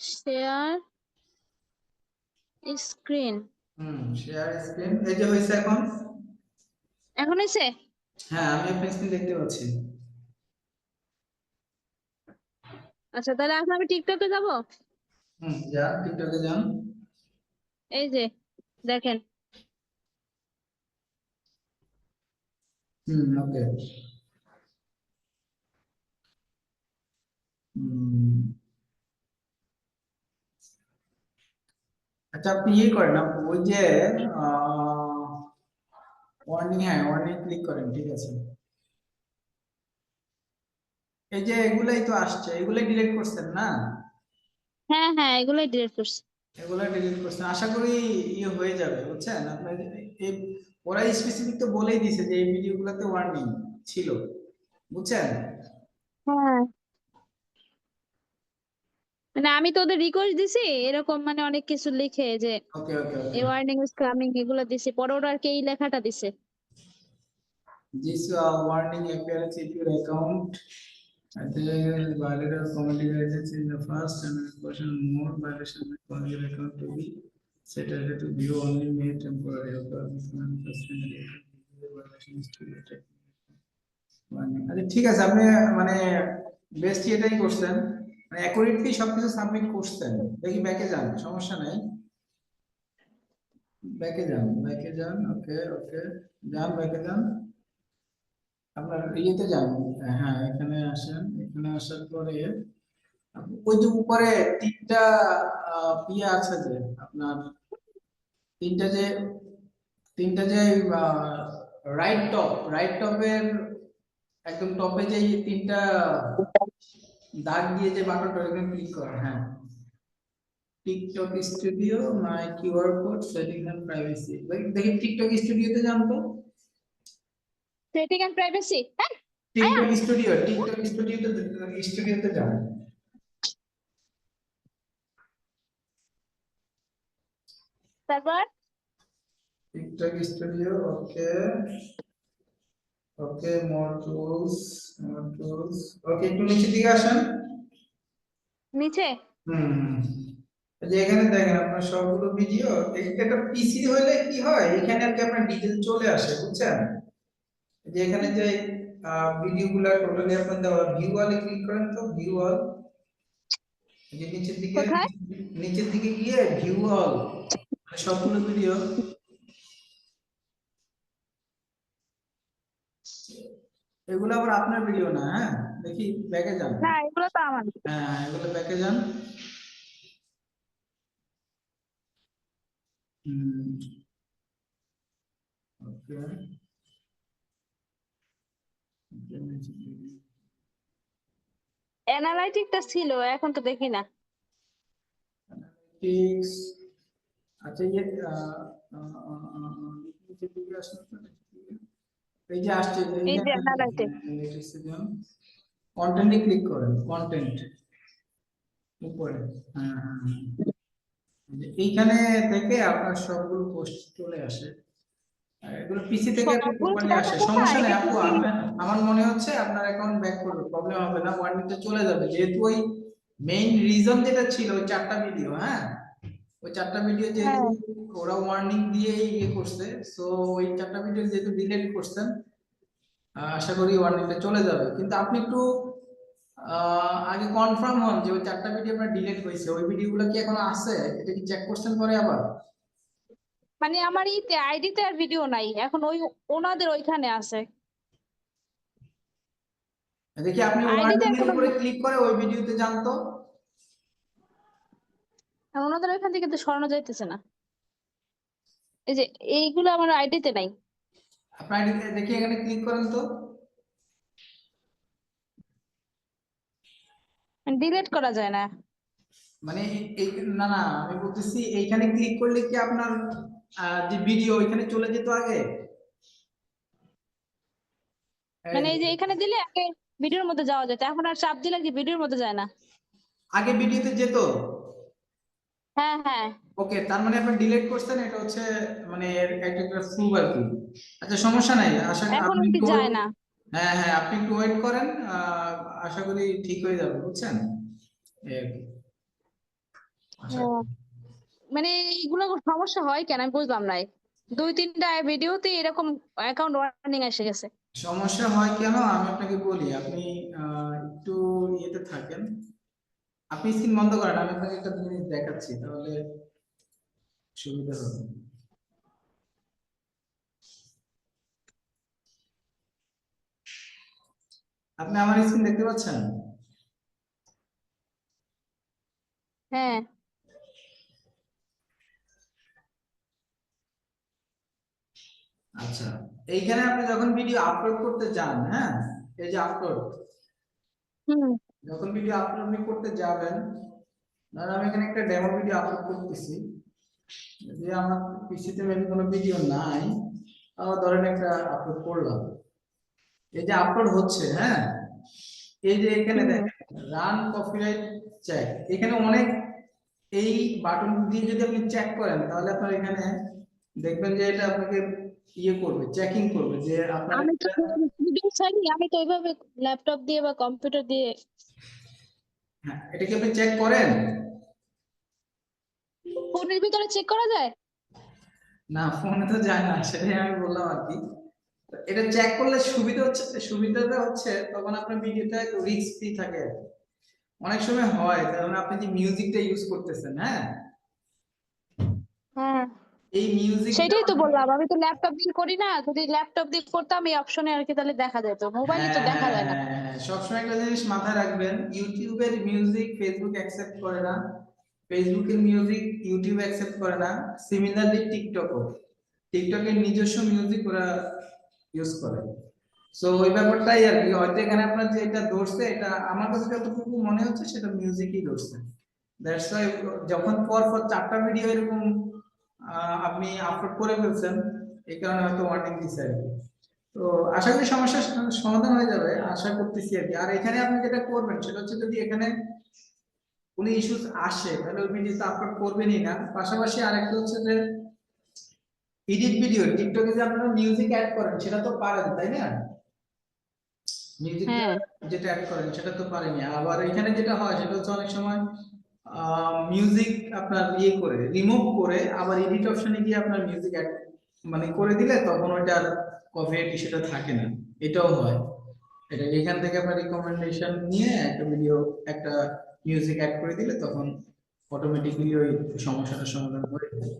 Share screen hmm share screen এই যে হয়েছে এখন? এখন হ্যাঁ আমি আপনার স্ক্রিন দেখতে পাচ্ছি। আচ্ছা তাহলে এখন আমি টিকটকে যাব? হুম যান টিকটকে যান। এই যে দেখেন। হুম ওকে। আচ্ছা আপনি ইয়ে করেন না ওই যে ওয়ার্নিং হ্যাঁ ওয়ার্নিং ক্লিক করেন ঠিক আছে। এই যে এগুলাই তো আসছে এগুলাই ডিলিট করছেন না? হ্যাঁ হ্যাঁ এগুলোই ডিলিট করছি। এগুলো ডিলিট করছেন আশা করি ইয়ে হয়ে যাবে বুঝছেন? আপনার এই ওরা স্পেসিফিক তো বলেই দিছে যে এই ভিডিওগুলোতে ওয়ার্নিং ছিল বুঝছেন? হ্যাঁ। মানে আমি তো ওদের রিকোয়েস্ট দিছি এরকম মানে অনেক কিছু লিখে যে okay okay okay a warning is coming এগুলো দিছি পরে ওরা আর কি এই লেখাটা দিছে This uh, warning appears if your account contains violated or committed in the first and question more violation may cause your account to be set as to view only may temporary or violation is created. আচ্ছা ঠিক আছে আপনি মানে best এটাই করছেন মানে accurately সবকিছু submit করছেন। দেখি ব্যাকে যান, সমস্যা নাই। ব্যাকে যান ব্যাকে যান ওকে ওকে যান ব্যাকে যান। আপনার ইয়েতে যান হ্যাঁ এখানে আসেন, এখানে আসার পরে ওই যে উপরে তিনটা ইয়ে আছে যে আপনার তিনটা যে তিনটা যে রাইট টপ রাইট টপের একদম টপে যে তিনটা দাগ দিয়ে যে বাটনটা এখানে ক্লিক করেন হ্যাঁ। TikTok studio my QR code setting and privacy দেখি টিকটক স্টুডিওতে যান তো সেটিং এন্ড প্রাইভেসি হ্যাঁ। টিকটক স্টুডিও টিকটক স্টুডিওতে স্টুডিওতে যান তারপর? TikTok studio okay okay more tools more tools okay একটু নিচের দিকে আসেন। নিচে? যে এখানে দেখেন আপনার সবগুলো ভিডিও একটা পিসি হলে কি হয়? এখানে আর কি আপনার ডিটেল চলে আসে বুঝছেন? যে এখানে যে ভিডিও গুলা টোটালি আপনার দেওয়া ভিউ ওয়ালে ক্লিক করেন তো ভিউ যে নিচের দিকে নিচের দিকে গিয়ে ভিউ অল মানে সবগুলো ভিডিও এগুলো আবার আপনার ভিডিও না হ্যাঁ দেখি ব্যাকে যান না এগুলো তো আমার হ্যাঁ এগুলো ব্যাকে যান ওকে অ্যানালাইটিকটা ছিল এখন তো দেখি না আচ্ছা ইয়ে আহ, আহ, আহ, আহ, নিচের দিকে আসুন তো, নিচের দিকে। এই যে আসছে এই যে analytics। কন্টেন্টে ক্লিক করেন কন্টেন্ট উপরে হ্যাঁ হ্যাঁ হ্যাঁ। এইখানে থেকে আপনার সবগুলো পোস্ট চলে আসে। এগুলো পিসি থেকে দেখা আসে। সমস্যা নেই আপু আমার মনে হচ্ছে আপনার অ্যাকাউন্ট ব্যাক করবে প্রবলেম হবে না ওয়ার্নিংটা চলে যাবে। যেহেতু ওই মেইন রিজন যেটা ছিল ওই চারটা ভিডিও হ্যাঁ? ওই চারটা ভিডিও যেহেতু ওরা ওয়ার্নিং দিয়ে ইয়ে করছে সো ওই চারটা ভিডিও যেহেতু ডিলিট করছেন আশা করি ওয়ার্নিংটা চলে যাবে। কিন্তু আপনি একটু আগে কনফার্ম হন যে ওই চারটা ভিডিও আপনার ডিলিট হয়েছে ওই ভিডিওগুলো কি এখনও আছে? এটা কি চেক করছেন পরে আবার? মানে আমার ইতে আইডিতে আর ভিডিও নাই এখন ওই ওনাদের ওইখানে আছে। দেখি আপনি ওয়ার্নিং এর উপরে ক্লিক করে ওই ভিডিওতে যান তো। আর ওনাদের ওইখান থেকে তো সরানো যাইতেছে না। এই যে এইগুলো আমার আইডিতে নাই। আপনার ID তে দেখি এখানে ক্লিক করেন তো। ডিলিট করা যায় না। মানে এই- এই না না আমি বলতেছি এইখানে ক্লিক করলে কি আপনার যে ভিডিও ওইখানে চলে যেত আগে? মানে এই যে এখানে দিলে আগে ভিডিওর মধ্যে যাওয়া যেত। এখন আর চাপ দিলে কি ভিডিওর মধ্যে যায় না? আগে ভিডিওতে যেত? হ্যাঁ হ্যাঁ। ওকে তার মানে আপনি ডিলিট করছেন এটা হচ্ছে মানে এর একটা প্রুফ আর কি। আচ্ছা সমস্যা নাই আশা করি এখন আপনি কি যায় না। হ্যাঁ হ্যাঁ আপনি একটু ওয়েট করেন আশা করি ঠিক হয়ে যাবে বুঝছেন? করি। মানে এইগুলো সমস্যা হয় কেন? আমি বুঝলাম না। দুই তিনটা ভিডিওতে এরকম অ্যাকাউন্ট ওয়ার্নিং এসে গেছে। সমস্যা হয় কেন? আমি আপনাকে বলি আপনি একটু ইয়েতে থাকেন। আপনি স্ক্রিন বন্ধ করেন আমি আপনাকে একটা জিনিস দেখাচ্ছি তাহলে সুবিধা হবে। আপনি আমার স্ক্রিন দেখতে পাচ্ছেন? হ্যাঁ। আচ্ছা এইখানে আপনি যখন ভিডিও আপলোড করতে যান হ্যাঁ এই যে আপলোড হুম। যখন ভিডিও আপলোড আপনি করতে যাবেন ধরেন আমি এখানে একটা ডেমো ভিডিও আপলোড করতেছি। যে আমার পিসিতে মেবি কোনো ভিডিও নাই আমার ধরেন একটা আপলোড করলাম। এই যে আপলোড হচ্ছে হ্যাঁ? এই যে এখানে দেখেন রান কপিরাইট চেক এখানে অনেক এই বাটন দিয়ে যদি আপনি চেক করেন তাহলে আপনার এখানে দেখবেন যে এটা আপনাকে ইয়ে করবে চেকিং করবে যে আপনার আমি তো ভিডিও ছাড়ি আমি তো ওইভাবে ল্যাপটপ দিয়ে বা কম্পিউটার দিয়ে হ্যাঁ এটা কি আপনি চেক করেন? ফোনের ভিতরে চেক করা যায়? না ফোনে তো যায় না সেটাই আমি বললাম আর কি। এটা চেক করলে সুবিধা হচ্ছে সুবিধাটা হচ্ছে তখন আপনার ভিডিওটা একটু রিস্ক ফ্রি থাকে। অনেক সময় হয় কারণ আপনি যে মিউজিকটা ইউজ করতেছেন হ্যাঁ? হ্যাঁ। এই মিউজিক সেটাই তো বললাম আমি তো ল্যাপটপ দিয়ে করি না যদি ল্যাপটপ দিয়ে করতাম এই অপশনে আর কি তাহলে দেখা যেত মোবাইলে তো দেখা যায় না। হ্যাঁ, সবসময় একটা জিনিস মাথায় রাখবেন ইউটিউবের মিউজিক ফেসবুক অ্যাকসেপ্ট করে না ফেসবুকের মিউজিক ইউটিউব অ্যাকসেপ্ট করে না সিমিলারলি টিকটকও টিকটকের নিজস্ব মিউজিক ওরা ইউজ করে। সো ওই ব্যাপারটাই আর কি হয়তো এখানে আপনার যে এটা ধরছে এটা আমার কাছে যতটুকু মনে হচ্ছে সেটা মিউজিকই ধরছে। দ্যাটস ওয়াই যখন পর পর চারটা ভিডিও এরকম আপনি আপলোড করে ফেলছেন এই কারণে হয়তো ওয়ার্নিং দিছে আর কি। তো আশা করি সমস্যার সমাধান হয়ে যাবে আশা করতেছি আর কি। আর এখানে আপনি যেটা করবেন সেটা হচ্ছে যদি এখানে কোনো ইস্যুস আসে তাহলে ওই ভিডিওতে আপলোড করবেনই না। পাশাপাশি আরেকটা হচ্ছে যে এডিট ভিডিও টিকটকে যে আপনারা মিউজিক অ্যাড করেন সেটা তো পারেন তাই না? মিউজিক হ্যাঁ। যেটা অ্যাড করেন সেটা তো পারেনি আবার এখানে যেটা হয় সেটা হচ্ছে অনেক সময় মিউজিক আপনার ইয়ে করে রিমুভ করে, আবার এডিট অপশনে গিয়ে আপনার মিউজিক মানে করে দিলে তখন ওইটার কপিরাইট সেটা থাকে না। এটাও হয়। এটা এখান থেকে আপনার রিকমেন্ডেশন নিয়ে একটা ভিডিও একটা মিউজিক অ্যাড করে দিলে তখন অটোমেটিক্যালি ওই সমস্যাটার সমাধান যায়।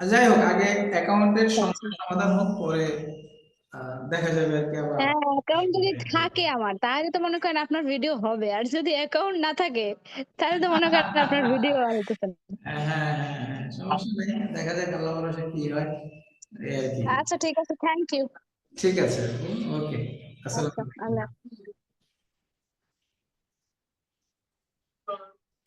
আর যাই হোক, আগে অ্যাকাউন্টের সমস্যার সমাধান হোক, পরে দেখা যাবে আর কি আবার। হ্যাঁ অ্যাকাউন্ট যদি থাকে আমার তাহলে তো মনে করেন আপনার ভিডিও হবে। আর যদি অ্যাকাউন্ট না থাকে তাহলে তো মনে করেন আপনার ভিডিও আর হইতেছে না। হ্যাঁ হ্যাঁ হ্যাঁ, হ্যাঁ, সমস্যা নেই। দেখা যাক আল্লাহ ভরসা কি হয়। আচ্ছা ঠিক আছে থ্যাংক ইউ ঠিক আছে ওকে আসসালামু আচ্ছা আলাইকুম হাফেজ।